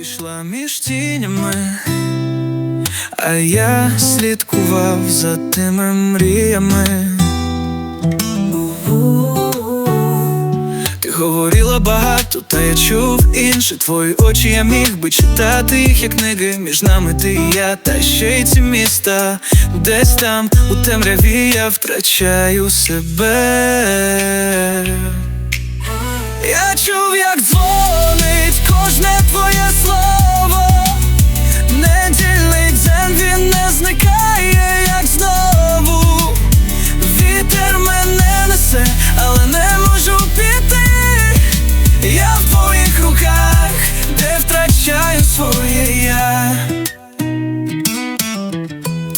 Ішла між тінями, а я слідкував за тими мріями. Ти говорила багато, та я чув інше. Твої очі я міг би читати їх, як книги. Між нами ти і я, та ще й ці міста. Десь там у темряві я втрачаю себе. Я чув, як дзвонить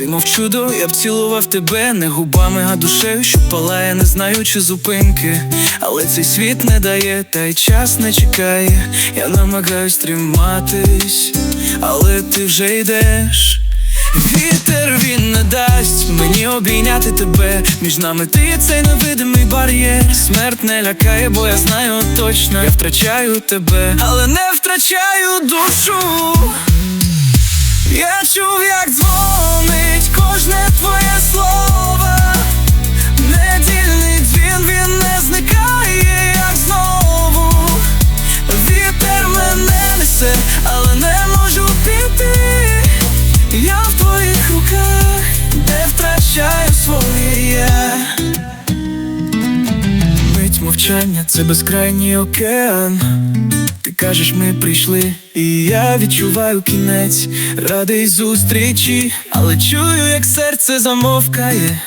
ти мов чудо, я б цілував тебе не губами, а душею, що палає, не знаючи зупинки. Але цей світ не дає, та й час не чекає. Я намагаюсь триматись, але ти вже йдеш. Вітер він не дасть мені обійняти тебе. Між нами ти є цей невидимий бар'єр. Смерть не лякає, бо я знаю точно, я втрачаю тебе, але не втрачаю душу. Я чув, як дзвонить мовчання, це безкрайній океан ти кажеш, ми прийшли, і я відчуваю кінець, радий зустрічі, але чую, як серце замовкає.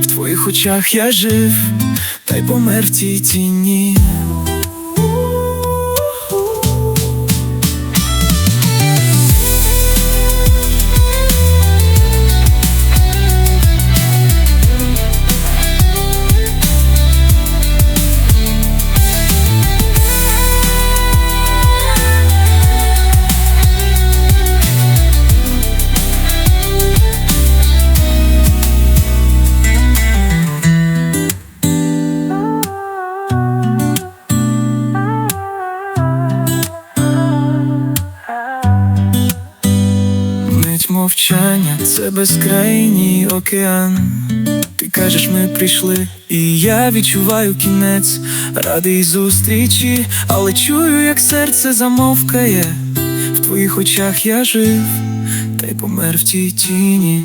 В твоїх очах я жив, та й помер в тій тіні. Мовчання, це безкрайній океан. Ти кажеш, ми прийшли, і я відчуваю кінець, радий зустрічі, але чую, як серце замовкає. В твоїх очах я жив, та й помер в тій тіні.